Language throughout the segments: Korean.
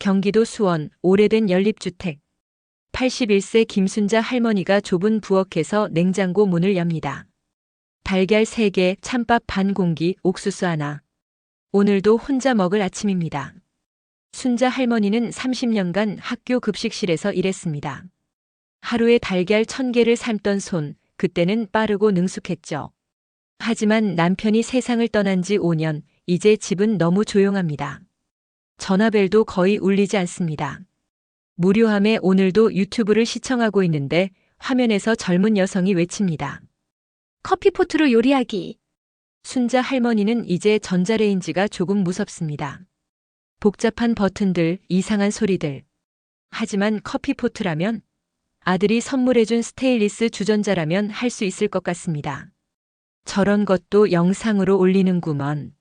경기도 수원 오래된 연립주택. 81세 김순자 할머니가 좁은 부엌에서 냉장고 문을 엽니다. 달걀 3개, 찬밥 반 공기, 옥수수 하나. 오늘도 혼자 먹을 아침입니다. 순자 할머니는 30년간 학교 급식실에서 일했습니다. 하루에 달걀 1000개를 삶던 손, 그때는 빠르고 능숙했죠. 하지만 남편이 세상을 떠난 지 5년, 이제 집은 너무 조용합니다. 전화벨도 거의 울리지 않습니다. 무료함에 오늘도 유튜브를 시청하고 있는데 화면에서 젊은 여성이 외칩니다. 커피포트로 요리하기. 순자 할머니는 이제 전자레인지가 조금 무섭습니다. 복잡한 버튼들, 이상한 소리들. 하지만 커피포트라면 아들이 선물해준 스테인리스 주전자라면 할 수 있을 것 같습니다. 저런 것도 영상으로 올리는구먼.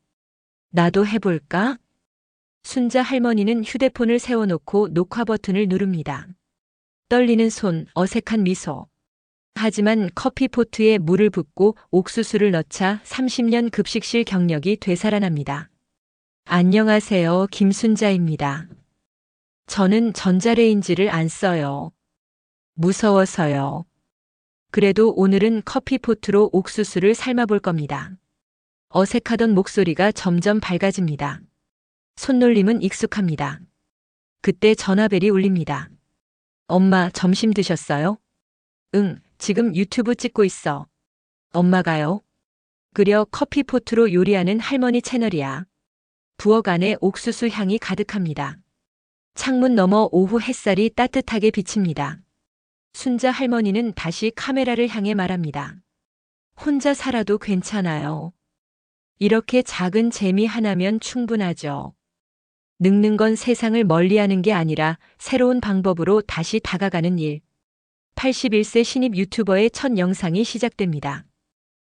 나도 해볼까? 순자 할머니는 휴대폰을 세워놓고 녹화 버튼을 누릅니다. 떨리는 손, 어색한 미소. 하지만 커피 포트에 물을 붓고 옥수수를 넣자 30년 급식실 경력이 되살아납니다. 안녕하세요, 김순자입니다. 저는 전자레인지를 안 써요. 무서워서요. 그래도 오늘은 커피포트로 옥수수를 삶아볼 겁니다. 어색하던 목소리가 점점 밝아집니다. 손놀림은 익숙합니다. 그때 전화벨이 울립니다. 엄마, 점심 드셨어요? 응, 지금 유튜브 찍고 있어. 엄마가요? 그려 커피포트로 요리하는 할머니 채널이야. 부엌 안에 옥수수 향이 가득합니다. 창문 너머 오후 햇살이 따뜻하게 비칩니다. 순자 할머니는 다시 카메라를 향해 말합니다. 혼자 살아도 괜찮아요. 이렇게 작은 재미 하나면 충분하죠. 늙는 건 세상을 멀리하는 게 아니라 새로운 방법으로 다시 다가가는 일. 81세 신입 유튜버의 첫 영상이 시작됩니다.